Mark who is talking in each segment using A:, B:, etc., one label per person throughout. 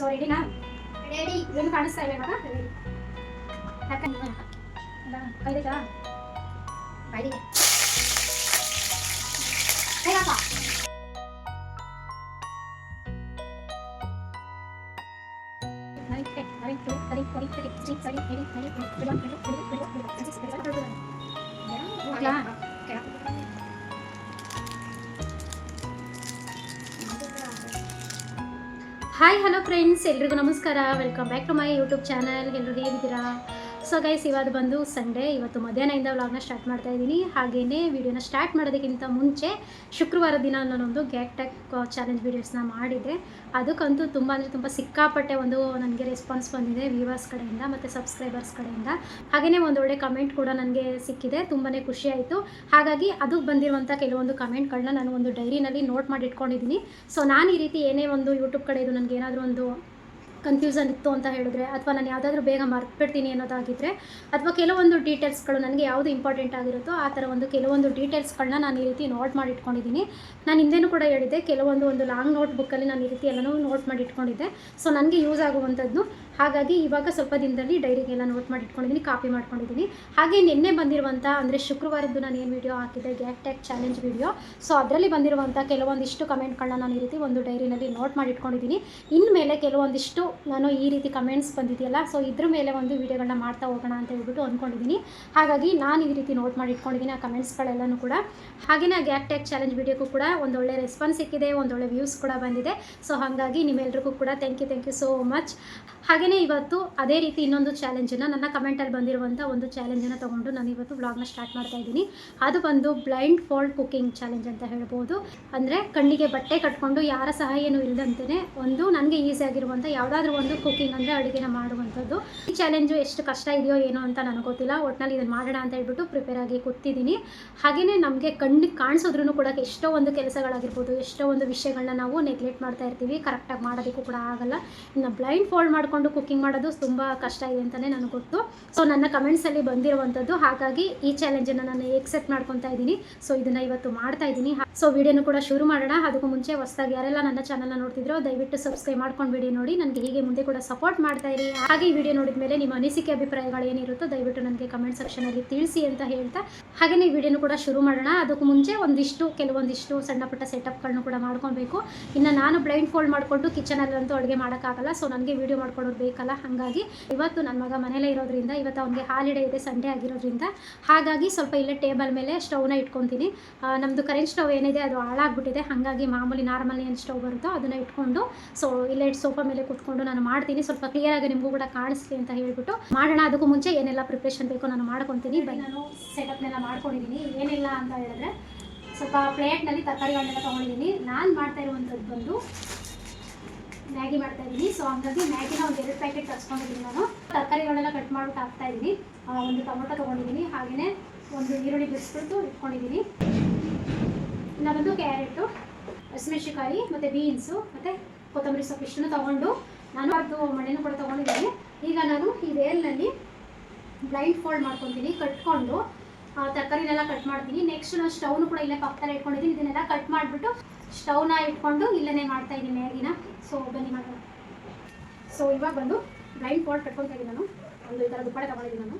A: So ರೆಡಿನಾ ready ಏನು ಕಾಣಿಸ್ತಾ ಇಲ್ಲ ಇವಾಗ ರೆಡಿ ಕೈಲಿಗ ಕೈಲಿಗೆ ಹೇಳಪ್ಪ ಹಾಯ್ ಹಲೋ ಫ್ರೆಂಡ್ಸ್ ಎಲ್ರಿಗೂ ನಮಸ್ಕಾರ welcome back to my YouTube channel ಎಲ್ಲರೂ ಹೇಗಿದ್ದೀರಾ ಸೊ ಗೈಸ್ ಇವತ್ತು ಬಂದು ಸಂಡೇ ಇವತ್ತು ಮಧ್ಯಾಹ್ನದಿಂದ ವ್ಲಾಗ್ನ ಸ್ಟಾರ್ಟ್ ಮಾಡ್ತಾ ಇದ್ದೀನಿ ಹಾಗೆಯೇ ವಿಡಿಯೋನ ಸ್ಟಾರ್ಟ್ ಮಾಡೋದಕ್ಕಿಂತ ಮುಂಚೆ ಶುಕ್ರವಾರ ದಿನ ನಾನೊಂದು ಗ್ಯಾಕ್ ಟ್ಯಾಕ್ ಚಾಲೆಂಜ್ ವೀಡಿಯೋಸ್ನ ಮಾಡಿದೆ ಅದಕ್ಕಂತೂ ತುಂಬ ಅಂದರೆ ತುಂಬ ಸಿಕ್ಕಾಪಟ್ಟೆ ಒಂದು ನನಗೆ ರೆಸ್ಪಾನ್ಸ್ ಬಂದಿದೆ ವ್ಯೂವರ್ಸ್ ಕಡೆಯಿಂದ ಮತ್ತು ಸಬ್ಸ್ಕ್ರೈಬರ್ಸ್ ಕಡೆಯಿಂದ ಹಾಗೆಯೇ ಒಂದೊಳ್ಳೆ ಕಮೆಂಟ್ ಕೂಡ ನನಗೆ ಸಿಕ್ಕಿದೆ ತುಂಬಾ ಖುಷಿಯಾಯಿತು ಹಾಗಾಗಿ ಅದಕ್ಕೆ ಬಂದಿರುವಂಥ ಕೆಲವೊಂದು ಕಮೆಂಟ್ಗಳನ್ನ ನಾನು ಒಂದು ಡೈರಿನಲ್ಲಿ ನೋಟ್ ಮಾಡಿ ಇಟ್ಕೊಂಡಿದ್ದೀನಿ ಸೊ ನಾನು ಈ ರೀತಿ ಏನೇ ಒಂದು ಯೂಟ್ಯೂಬ್ ಇದು ನನಗೆ ಏನಾದರೂ ಒಂದು ಕನ್ಫ್ಯೂಸನ್ ಇತ್ತು ಅಂತ ಹೇಳಿದ್ರೆ ಅಥವಾ ನಾನು ಯಾವುದಾದ್ರೂ ಬೇಗ ಬಿಡ್ತೀನಿ ಅನ್ನೋದಾಗಿದ್ದರೆ ಅಥವಾ ಕೆಲವೊಂದು ಡೀಟೇಲ್ಸ್ಗಳು ನನಗೆ ಯಾವುದು ಇಂಪಾರ್ಟೆಂಟ್ ಆಗಿರುತ್ತೋ ಆ ಥರ ಒಂದು ಕೆಲವೊಂದು ಡೀಟೇಲ್ಸ್ಗಳನ್ನ ನಾನು ಈ ರೀತಿ ನೋಟ್ ಮಾಡಿ ಇಟ್ಕೊಂಡಿದ್ದೀನಿ ನಾನು ಹಿಂದೆನೂ ಕೂಡ ಹೇಳಿದ್ದೆ ಕೆಲವೊಂದು ಒಂದು ಲಾಂಗ್ ನೋಟ್ ನಾನು ಈ ರೀತಿ ಎಲ್ಲನೂ ನೋಟ್ ಮಾಡಿ ಇಟ್ಕೊಂಡಿದ್ದೆ ಸೊ ನನಗೆ ಯೂಸ್ ಆಗುವಂಥದ್ದು ಹಾಗಾಗಿ ಇವಾಗ ಸ್ವಲ್ಪ ದಿನದಲ್ಲಿ ಡೈರಿಗೆಲ್ಲ ನೋಟ್ ಮಾಡಿ ಇಟ್ಕೊಂಡಿದ್ದೀನಿ ಕಾಪಿ ಮಾಡ್ಕೊಂಡಿದ್ದೀನಿ ಹಾಗೆ ನಿನ್ನೆ ಬಂದಿರುವಂಥ ಅಂದರೆ ಶುಕ್ರವಾರದ್ದು ನಾನು ಏನು ವಿಡಿಯೋ ಹಾಕಿದ್ದೆ ಗ್ಯಾಟ್ ಟ್ಯಾಕ್ ಚಾಲೆಂಜ್ ವಿಡಿಯೋ ಸೊ ಅದರಲ್ಲಿ ಬಂದಿರುವಂಥ ಕೆಲವೊಂದಿಷ್ಟು ಕಮೆಂಟ್ಗಳನ್ನ ನಾನು ಈ ರೀತಿ ಒಂದು ಡೈರಿನಲ್ಲಿ ನೋಟ್ ಮಾಡಿ ಇಟ್ಕೊಂಡಿದ್ದೀನಿ ಇನ್ಮೇಲೆ ಕೆಲವೊಂದಿಷ್ಟು ನಾನು ಈ ರೀತಿ ಕಮೆಂಟ್ಸ್ ಬಂದಿದೆಯಲ್ಲ ಸೊ ಇದ್ರ ಮೇಲೆ ಒಂದು ವೀಡಿಯೋಗಳನ್ನ ಮಾಡ್ತಾ ಹೋಗೋಣ ಅಂತ ಹೇಳ್ಬಿಟ್ಟು ಅಂದ್ಕೊಂಡಿದ್ದೀನಿ ಹಾಗಾಗಿ ನಾನು ಈ ರೀತಿ ನೋಟ್ ಮಾಡಿ ಇಟ್ಕೊಂಡಿದ್ದೀನಿ ಆ ಕಮೆಂಟ್ಸ್ಗಳೆಲ್ಲನೂ ಕೂಡ ಹಾಗೆಯೇ ಆ ಗ್ಯಾಕ್ ಟ್ಯಾಕ್ ಚಾಲೆಂಜ್ ವಿಡಿಯೋಕ್ಕೂ ಕೂಡ ಒಂದೊಳ್ಳೆ ರೆಸ್ಪಾನ್ಸ್ ಸಿಕ್ಕಿದೆ ಒಂದೊಳ್ಳೆ ವ್ಯೂಸ್ ಕೂಡ ಬಂದಿದೆ ಸೊ ಹಾಗಾಗಿ ನಿಮ್ಮೆಲ್ರಿಗೂ ಕೂಡ thank you thank you so much ಹಾಗೆಯೇ ಇವತ್ತು ಅದೇ ರೀತಿ ಇನ್ನೊಂದು ಚಾಲೆಂಜನ್ನು ನನ್ನ ಕಮೆಂಟಲ್ಲಿ ಬಂದಿರುವಂಥ ಒಂದು ಚಾಲೆಂಜನ್ನು ತೊಗೊಂಡು ನಾನು ಇವತ್ತು ವ್ಲಾಗ್ನ ಸ್ಟಾರ್ಟ್ ಮಾಡ್ತಾ ಇದ್ದೀನಿ ಅದು ಬಂದು ಬ್ಲೈಂಡ್ ಫೋಲ್ಡ್ ಕುಕ್ಕಿಂಗ್ ಚಾಲೆಂಜ್ ಅಂತ ಹೇಳ್ಬೋದು ಅಂದರೆ ಕಣ್ಣಿಗೆ ಬಟ್ಟೆ ಕಟ್ಕೊಂಡು ಯಾರ ಸಹಾಯ ಏನು ಇಲ್ಲದಂತೆಯೇ ಒಂದು ನನಗೆ ಈಸಿ ಆಗಿರುವಂಥ ಯಾವುದಾದ್ರೂ ಒಂದು ಕುಕ್ಕಿಂಗ್ ಅಂದರೆ ಅಡುಗೆನ ಮಾಡುವಂಥದ್ದು ಈ ಚಾಲೆಂಜು ಎಷ್ಟು ಕಷ್ಟ ಇದೆಯೋ ಏನೋ ಅಂತ ನನಗೆ ಗೊತ್ತಿಲ್ಲ ಒಟ್ಟಿನಲ್ಲಿ ಇದನ್ನು ಮಾಡೋಣ ಅಂತ ಹೇಳ್ಬಿಟ್ಟು ಪ್ರಿಪೇರ್ ಆಗಿ ಕೂತಿದ್ದೀನಿ ಹಾಗೆಯೇ ನಮಗೆ ಕಣ್ಣಿಗೆ ಕಾಣಿಸೋದ್ರೂ ಕೂಡ ಎಷ್ಟೋ ಒಂದು ಕೆಲಸಗಳಾಗಿರ್ಬೋದು ಎಷ್ಟೋ ಒಂದು ವಿಷಯಗಳನ್ನ ನಾವು ನೆಗ್ಲೆಕ್ಟ್ ಮಾಡ್ತಾ ಇರ್ತೀವಿ ಕರೆಕ್ಟಾಗಿ ಮಾಡೋದಕ್ಕೂ ಕೂಡ ಆಗಲ್ಲ ಇನ್ನು ಬ್ಲೈಂಡ್ ಫೋಲ್ಡ್ ಮಾಡಿಕೊಂಡು ಕುಕ್ಕಿಂಗ್ ಮಾಡೋದು ತುಂಬ ಕಷ್ಟ ಇದೆ ಅಂತಾನೆ ನನಗೆ ಗೊತ್ತು ಸೊ ನನ್ನ ಅಲ್ಲಿ ಬಂದಿರುವಂತದ್ದು ಹಾಗಾಗಿ ಈ ಚಾಲೆಂಜ್ ಚಾಲೆಂಜನ್ನು ನಾನು ಎಕ್ಸೆಪ್ಟ್ ಮಾಡ್ಕೊತಾ ಇದ್ದೀನಿ ಸೊ ಇದನ್ನ ಇವತ್ತು ಮಾಡ್ತಾ ಇದ್ದೀನಿ ಸೊ ವಿಡಿಯೋನು ಕೂಡ ಶುರು ಮಾಡೋಣ ಅದಕ್ಕೂ ಮುಂಚೆ ಹೊಸದಾಗಿ ಯಾರೆಲ್ಲ ನನ್ನ ಚಾನಲ್ನ ನೋಡ್ತಿದ್ರು ದಯವಿಟ್ಟು ಸಬ್ಸ್ಕ್ರೈಬ್ ಮಾಡ್ಕೊಂಡು ವಿಡಿಯೋ ನೋಡಿ ನನಗೆ ಹೀಗೆ ಮುಂದೆ ಕೂಡ ಸಪೋರ್ಟ್ ಮಾಡ್ತಾ ಇರಿ ಹಾಗೆ ಈ ವಿಡಿಯೋ ನೋಡಿದ ಮೇಲೆ ನಿಮ್ಮ ಅನಿಸಿಕೆ ಅಭಿಪ್ರಾಯಗಳು ಏನಿರುತ್ತೋ ದಯವಿಟ್ಟು ನನಗೆ ಕಮೆಂಟ್ ಅಲ್ಲಿ ತಿಳಿಸಿ ಅಂತ ಹೇಳ್ತಾ ಹಾಗೆಯೇ ವಿಡಿಯೋನು ಕೂಡ ಶುರು ಮಾಡೋಣ ಅದಕ್ಕೂ ಮುಂಚೆ ಒಂದಿಷ್ಟು ಕೆಲವೊಂದಿಷ್ಟು ಸಣ್ಣ ಪುಟ್ಟ ಸೆಟಪ್ಗಳನ್ನು ಕೂಡ ಮಾಡ್ಕೊಬೇಕು ಇನ್ನು ನಾನು ಬ್ಲೈಂಡ್ ಫೋಲ್ಡ್ ಮಾಡ್ಕೊಂಡು ಮಾಡಿಕೊಂಡು ಕಿಚನಲ್ಲಂತೂ ಅಡುಗೆ ಮಾಡೋಕ್ಕಾಗಲ್ಲ ಸೊ ನನಗೆ ವಿಡಿಯೋ ಮಾಡ್ಕೊಂಡು ಕೊಡೋರು ಬೇಕಲ್ಲ ಹಾಗಾಗಿ ಇವತ್ತು ನನ್ನ ಮಗ ಮನೇಲೇ ಇರೋದ್ರಿಂದ ಇವತ್ತು ಅವನಿಗೆ ಹಾಲಿಡೇ ಇದೆ ಸಂಡೇ ಆಗಿರೋದ್ರಿಂದ ಹಾಗಾಗಿ ಸ್ವಲ್ಪ ಇಲ್ಲೇ ಟೇಬಲ್ ಮೇಲೆ ಸ್ಟವ್ನ ಇಟ್ಕೊತೀನಿ ನಮ್ಮದು ಕರೆಂಟ್ ಸ್ಟವ್ ಏನಿದೆ ಅದು ಹಾಳಾಗ್ಬಿಟ್ಟಿದೆ ಹಾಗಾಗಿ ಮಾಮೂಲಿ ನಾರ್ಮಲ್ ಏನು ಸ್ಟವ್ ಬರುತ್ತೋ ಅದನ್ನು ಇಟ್ಕೊಂಡು ಸೊ ಇಲ್ಲೇ ಸೋಫಾ ಮೇಲೆ ಕುತ್ಕೊಂಡು ನಾನು ಮಾಡ್ತೀನಿ ಸ್ವಲ್ಪ ಕ್ಲಿಯರ್ ಆಗಿ ನಿಮಗೂ ಕೂಡ ಕಾಣಿಸ್ಲಿ ಅಂತ ಹೇಳ್ಬಿಟ್ಟು ಮಾಡೋಣ ಅದಕ್ಕೂ ಮುಂಚೆ ಏನೆಲ್ಲ ಪ್ರಿಪ್ರೇಷನ್ ಬೇಕೋ ನಾನು ಮಾಡ್ಕೊತೀನಿ ನಾನು ಸೆಟಪ್ನೆಲ್ಲ ಮಾಡ್ಕೊಂಡಿದ್ದೀನಿ ಏನೆಲ್ಲ ಅಂತ ಹೇಳಿದ್ರೆ ಸ್ವಲ್ಪ ಪ್ಲೇಟ್ನಲ್ಲಿ ತರಕಾರಿಗಳನ್ನೆಲ್ಲ ತೊಗೊಂಡಿದ್ದೀನಿ ನಾನು ಮಾಡ್ತಾ ಇರುವಂಥದ್ದು ಬಂದು ಮ್ಯಾಗಿ ಮಾಡ್ತಾ ಇದ್ದೀನಿ ಸೊ ಹಂಗಾಗಿ ಮ್ಯಾಗಿನ ಒಂದು ಎರಡು ಪ್ಯಾಕೆಟ್ ತರಿಸ್ಕೊಂಡಿದ್ದೀನಿ ನಾನು ತರಕಾರಿಗಳೆಲ್ಲ ಕಟ್ ಮಾಡ್ಬಿಟ್ಟು ಹಾಕ್ತಾ ಇದ್ದೀನಿ ಒಂದು ಟೊಮೊಟೊ ತೊಗೊಂಡಿದ್ದೀನಿ ಹಾಗೆಯೇ ಒಂದು ಈರುಳ್ಳಿ ಬಿಡಿಸ್ಬಿಟ್ಟು ಇಟ್ಕೊಂಡಿದ್ದೀನಿ ಇನ್ನು ಕ್ಯಾರೆಟು ಹಸಿಮೆಣಸಿಕಾಯಿ ಮತ್ತು ಬೀನ್ಸು ಮತ್ತು ಕೊತ್ತಂಬರಿ ಸೊಪ್ಪು ಇಷ್ಟನ್ನು ತೊಗೊಂಡು ನಾನು ಅದು ಮಣೆನೂ ಕೂಡ ತಗೊಂಡಿದ್ದೀನಿ ಈಗ ನಾನು ಈ ವೇಲ್ನಲ್ಲಿ ಬ್ಲೈಂಡ್ ಫೋಲ್ಡ್ ಮಾಡ್ಕೊತೀನಿ ಕಟ್ಕೊಂಡು ತರಕಾರಿನೆಲ್ಲ ಕಟ್ ಮಾಡ್ತೀನಿ ನೆಕ್ಸ್ಟ್ ನಾನು ಸ್ಟವ್ನು ಕೂಡ ಇಲ್ಲೇ ಪಕ್ಕದಲ್ಲಿ ಇಟ್ಕೊಂಡಿದ್ದೀನಿ ಇದನ್ನೆಲ್ಲ ಕಟ್ ಮಾಡಿಬಿಟ್ಟು ಸ್ಟವ್ನ ಇಟ್ಕೊಂಡು ಇಲ್ಲೇ ಮಾಡ್ತಾ ಇದ್ದೀನಿ ಮ್ಯಾಗಿನ ಸೊ ಬನ್ನಿ ಮಾಡೋಣ ಸೊ ಇವಾಗ ಬಂದು ಬ್ಲೈಂಡ್ ಪಾಟ್ ಕಟ್ಕೊತಾ ಇದ್ದೀನಿ ನಾನು ಒಂದು ಈ ಥರ ದುಪ್ಪಡೆ ತಗೊಂಡಿದ್ದೀನಿ ನಾನು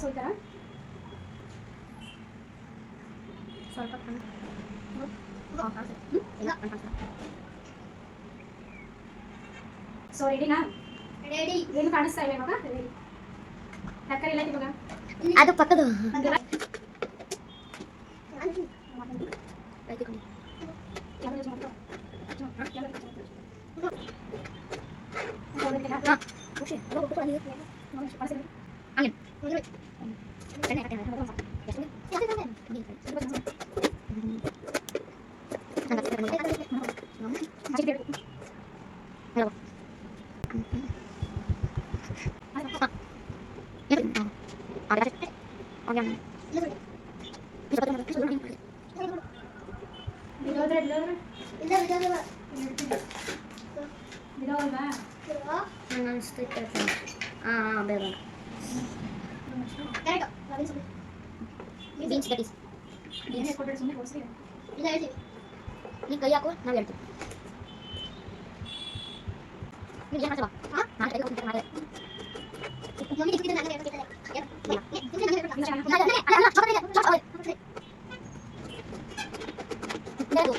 A: ಸೊ ಈ ಥರ ಸ್ವಲ್ಪ ಸೊ ರೆಡಿನಾ ರೆಡಿ ಏನು ಕಾಣಿಸ್ತಾ ಇದೆ ಇವಾಗ ರೆಡಿ ತರಕಾರಿ ಅದು ಪಕ್ಕದ 20 guys. Ini aku dari sini kursi. Ini dari sini. Ini kayak aku, nah biar itu.
B: Ini dia coba. Hah? Nah, tadi aku kena ada. Ini kita nak ada kita ada. Ya. Ini kita nak ada. Nah, ada ada. Coba ada. Coba ada. Ada tu.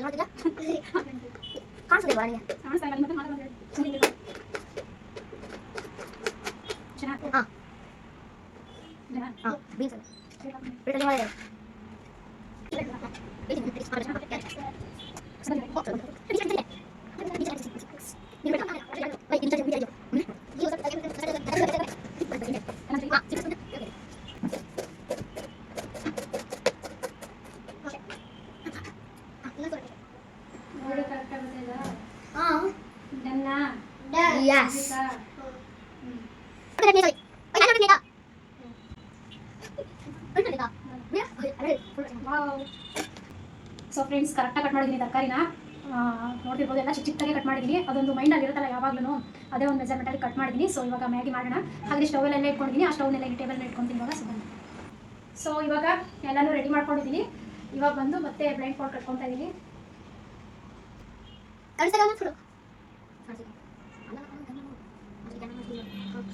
B: kan sudah berani
C: yes.
A: So friends ಕರೆಕ್ಟಾಗಿ cut ಮಾಡಿದ್ದೀನಿ ತರಕಾರಿನ ನೋಡ್ತಿರ್ಬೋದು ಎಲ್ಲ ಚಿಕ್ಕ ಚಿಕ್ಕದಾಗಿ cut ಮಾಡಿದ್ದೀನಿ ಅದೊಂದು ಮೈಂಡಲ್ಲಿ ಇರುತ್ತಲ್ಲ ಯಾವಾಗಲೂ ಅದೇ ಒಂದು ಮೆಜರ್ಮೆಂಟಲ್ಲಿ ಕಟ್ ಮಾಡಿದ್ದೀನಿ ಸೊ ಇವಾಗ ಮ್ಯಾಗಿ ಮಾಡೋಣ ಹಾಗೆ ಸ್ಟೌವಲ್ಲೆಲ್ಲ ಇಟ್ಕೊಂಡಿದ್ದೀನಿ ಆ ಸ್ಟೌವ್ನೆಲ್ಲ ಈ ಟೇಬಲ್ನ ಇಟ್ಕೊತೀನಿ ಇವಾಗ ಸೊ ಸೊ ಇವಾಗ ಎಲ್ಲನೂ ರೆಡಿ ಮಾಡ್ಕೊಂಡಿದ್ದೀನಿ ಇವಾಗ ಬಂದು ಮತ್ತೆ ಬ್ಲೈಂಡ್ ಫೋಲ್ಡ್ ಕಟ್ಕೊತಾ ಇದ್ದೀನಿ 이제 이제 어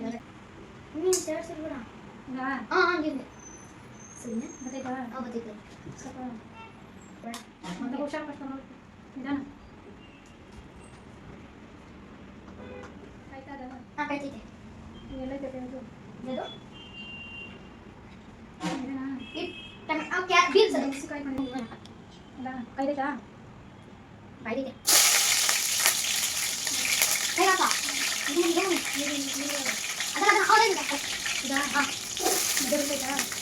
A: 이제 네. 언니 제가 쓰구나. 나. 어, 어, 이제. Sini, betul dah. Oh, betul betul. Sekarang. Mantap kau siapa sama? Di sana. Kaita dah. Ah, kaita deh. Ini lagi ada tu. Jadi? Ini mana? Ini. Kan, okay, bil sudah. Suka yang mana? Dah, kaita dah. Kaita deh. Kaita apa? Ini, ini, ini, ini. Ada ada, ada ada. Dah, ah. Betul betul.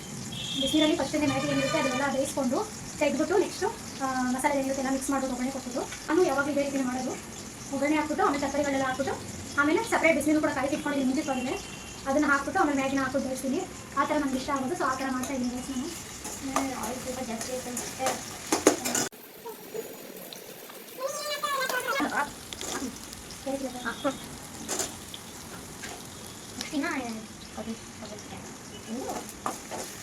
A: ಬಿಸಿನೀರಲ್ಲಿ first Maggi ಏನಿರುತ್ತೆ ಅದನ್ನೆಲ್ಲ ಬೇಯಿಸ್ಕೊಂಡು ತೆಗೆದುಬಿಟ್ಟು next ಮಸಾಲೆ ಏನಿರುತ್ತೆ ಎಲ್ಲ mix ಮಾಡೋದು ಒಗ್ಗರಣೆ ಕೊಟ್ಟು ನಾನು ಯಾವಾಗಲೂ ಇದೇ ರೀತಿ ಮಾಡೋದು ಒಗ್ಗರಣೆ ಹಾಕ್ಬಿಟ್ಟು ಆಮೇಲೆ ತರಕಾರಿಗಳೆಲ್ಲ ಹಾಕ್ಬಿಟ್ಟು ಆಮೇಲೆ ಸಪ್ರೇಟ್ ಬಿಸಿನೀರು ಕೂಡ ಕಾಯಿ ಇಟ್ಕೊಂಡು ನಿಂತು ಅದನ್ನು ಹಾಕ್ಬಿಟ್ಟು ಆಮೇಲೆ ಮ್ಯಾಗಿನ ಹಾಕೋದು ಬೆಳೆಸ್ತೀನಿ ಆ ಥರ ನಮ್ಗೆ ಇಷ್ಟ ಆಗೋದು ಸೊ ಆ ಥರ ಮಾಡ್ತಾ ಇದ್ದೀನಿ ನಾನು ಆಯಿಲ್ ಸ್ವಲ್ಪ ಜಾಸ್ತಿ ಆಯ್ತಂತೆ ಹಾಂ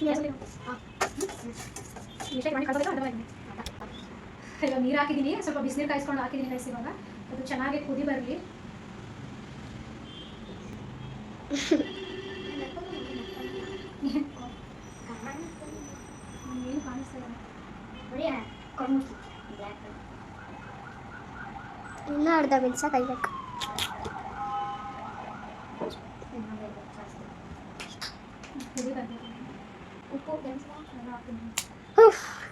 A: ನೀರು ಹಾಕಿದ್ದೀನಿ ಸ್ವಲ್ಪ ಬಿಸಿನೀರು ಕಾಯಿಸ್ಕೊಂಡು ಹಾಕಿದ್ದೀನಿ ಗೈಸ್ ಇವಾಗ ಅದು ಚೆನ್ನಾಗಿ ಕುದಿ ಬರಲಿ ಏನು ಕಾಣಿಸ್ತಾ ಇನ್ನೂ ಅರ್ಧ ಬೆಲ್ಸ ಕೈಬೇಕು ಕುದಿ ಬರಬೇಕು Oof.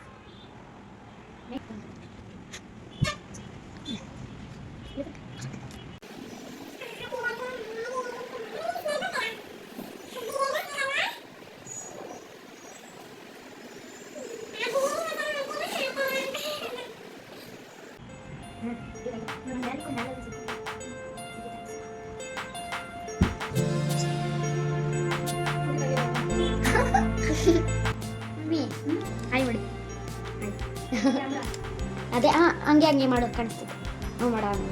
A: ಅದೇ ಹಂಗೆ ಹಂಗೆ ಮಾಡೋದು ಕಾಣಿಸ್ತದೆ ನಾವು ಮಾಡೋಣ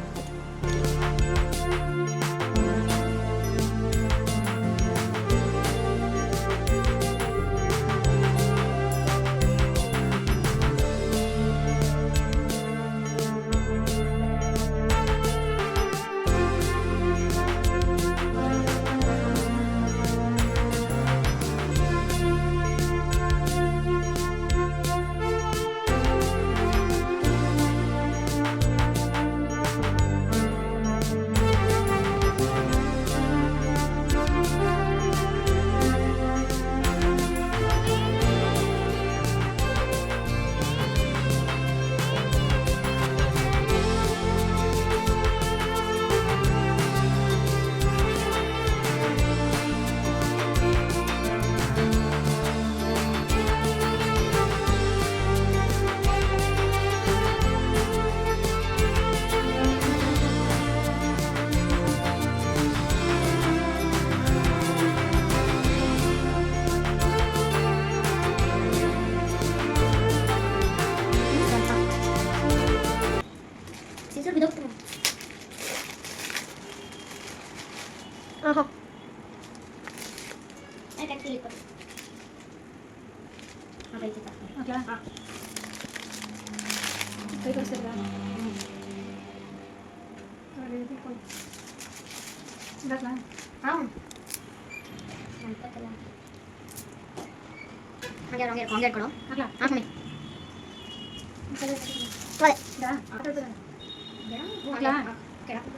A: efek silikon apa itu pak? Ah. Itu sudah. Hmm. itu pun. Sudah lah. Mantap lah. Angger angger angger koro. Oke. Ah, kami. Boleh. Dah. Apa itu? Dah. Oke.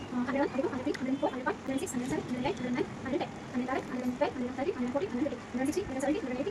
A: ada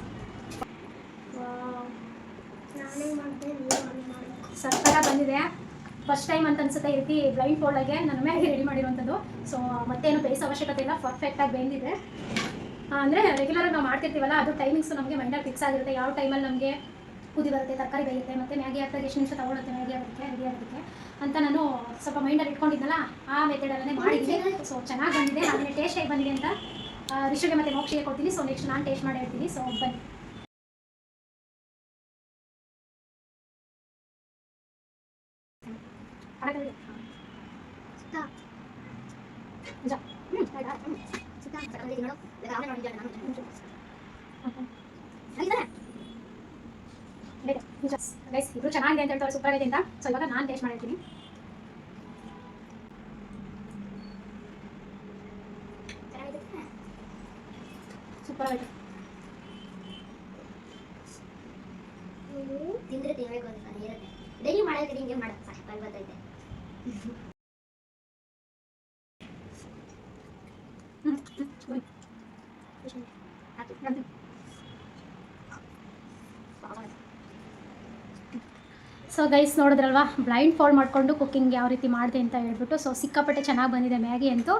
A: ಸರ್ಕಾರ ಬಂದಿದೆ ಫಸ್ಟ್ ಟೈಮ್ ಅಂತ ಅನ್ಸುತ್ತೆ ಈ ರೀತಿ blind ಫೋಲ್ಡಾಗೆ ನನ್ನ ಮೇಲೆ ready ಮಾಡಿರುವಂಥದ್ದು so ಮತ್ತೇನು ಬೇಯಿಸೋ ಅವಶ್ಯಕತೆ ಇಲ್ಲ ಪರ್ಫೆಕ್ಟಾಗಿ ಬೆಂದಿದೆ ಅಂದರೆ ರೆಗ್ಯುಲರಾಗಿ ನಾವು ಮಾಡ್ತಿರ್ತೀವಲ್ಲ ಅದು ಟೈಮಿಂಗ್ಸ್ ನಮಗೆ ಮಂಡ್ಯ ಫಿಕ್ಸ್ ಆಗಿರುತ್ತೆ ಯಾವ ಟೈಮಲ್ಲಿ ನಮಗೆ ಕುದಿ ಬರುತ್ತೆ ತರಕಾರಿ ಬೇಯುತ್ತೆ ಮತ್ತು ಮ್ಯಾಗಿ ಹಾಕ್ತಾಗ ಎಷ್ಟು ನಿಮಿಷ ತಗೊಳುತ್ತೆ ಮ್ಯಾಗಿ ಆಗುತ್ತೆ ರೆಡಿ ಆಗುತ್ತೆ ಅಂತ ನಾನು ಸ್ವಲ್ಪ ಮೈಂಡಲ್ಲಿ ಇಟ್ಕೊಂಡಿದ್ದಲ್ಲ ಆ ಅಲ್ಲೇ ಮಾಡಿದ್ದೆ ಸೊ ಚೆನ್ನಾಗಿ ಬಂದಿದೆ ಆಮೇಲೆ ಟೇಸ್ಟ್ ಹೇಗೆ ಬಂದಿದೆ ಅಂತ ರಿಷಿಗೆ ಮತ್ತೆ ಮೋಕ್ಷಿಗೆ ಕೊಡ್ತೀನಿ ಸೊ ನೆಕ್ಸ್ಟ್ ನಾನು ಟೇಸ್ಟ್ ಮಾಡಿ ಹೇಳ್ತೀನಿ ಸೊ ಬನ್ನಿ ಹೇಳ್ತಾರೆ ಸೂಪರ್ ಆಗಿದೆ ಅಂತ ಸೊ ಇವಾಗ ನಾನು ಟೇಸ್ಟ್ ಮಾಡಿರ್ತೀನಿ ಸೂಪರ್ ಆಗಿದೆ ತಿಂದ್ರೆ ತಿನ್ನಬೇಕು ಅಂತ ಇರುತ್ತೆ ಡೈಲಿ ಮಾಡೋದಕ್ಕೆ ಹಿಂಗೆ ಮಾಡೋದು ಸಾಕು ಬಂದೈತೆ ಗೈಸ್ ನೋಡಿದ್ರಲ್ವಾ ಬ್ಲೈಂಡ್ ಫಾಲ್ ಮಾಡಿಕೊಂಡು ಕುಕ್ಕಿಂಗ್ ಯಾವ ರೀತಿ ಮಾಡಿದೆ ಅಂತ ಹೇಳ್ಬಿಟ್ಟು ಸೊ ಸಿಕ್ಕಾಪಟ್ಟೆ ಚೆನ್ನಾಗಿ ಬಂದಿದೆ ಮ್ಯಾಗಿ ಅಂತೂ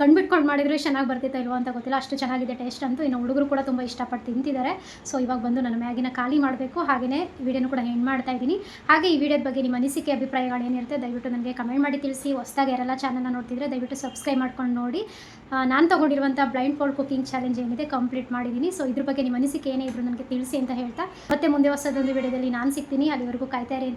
A: ಕಣ್ಬಿಟ್ಕೊಂಡು ಮಾಡಿದ್ರೆ ಚೆನ್ನಾಗಿ ಬರ್ತಿತ್ತಾ ಇಲ್ವೋ ಅಂತ ಗೊತ್ತಿಲ್ಲ ಅಷ್ಟು ಚೆನ್ನಾಗಿದೆ ಟೇಸ್ಟ್ ಅಂತೂ ಇನ್ನು ಹುಡುಗರು ಕೂಡ ತುಂಬ ಇಷ್ಟಪಟ್ಟು ತಿಂತಿದ್ದಾರೆ ಸೊ ಇವಾಗ ಬಂದು ನಾನು ಮ್ಯಾಗಿನ ಖಾಲಿ ಮಾಡಬೇಕು ಹಾಗೆಯೇ ವಿಡಿಯೋನು ಕೂಡ ಹೆಂಡ್ ಮಾಡ್ತಾ ಇದ್ದೀನಿ ಹಾಗೆ ಈ ವಿಡಿಯೋದ ಬಗ್ಗೆ ನಿಮ್ಮ ಅನಿಸಿಕೆ ಅಭಿಪ್ರಾಯಗಳು ಏನಿರುತ್ತೆ ದಯವಿಟ್ಟು ನನಗೆ ಕಮೆಂಟ್ ಮಾಡಿ ತಿಳಿಸಿ ಹೊಸದಾಗಿ ಯಾರೆಲ್ಲ ಚಾನಲ್ನ ನೋಡ್ತಿದ್ರೆ ದಯವಿಟ್ಟು ಸಬ್ಸ್ಕ್ರೈಬ್ ಮಾಡ್ಕೊಂಡು ನೋಡಿ ನಾನು ತೊಗೊಂಡಿರುವಂಥ ಬ್ಲೈಂಡ್ ಫಾಲ್ ಕುಕಿಂಗ್ ಚಾಲೆಂಜ್ ಏನಿದೆ ಕಂಪ್ಲೀಟ್ ಮಾಡಿದ್ದೀನಿ ಸೊ ಇದ್ರ ಬಗ್ಗೆ ನಿಮ್ಮ ಅನಿಸಿಕೆ ಏನೇ ಇದ್ರು ನನಗೆ ತಿಳಿಸಿ ಅಂತ ಹೇಳ್ತಾ ಮತ್ತೆ ಮುಂದೆ ಹೊಸದೊಂದು ವಿಡಿಯೋದಲ್ಲಿ ನಾನು ಸಿಗ್ತೀನಿ ಅಲ್ಲಿವರೆಗೂ ಕಾಯ್ತಾರೆ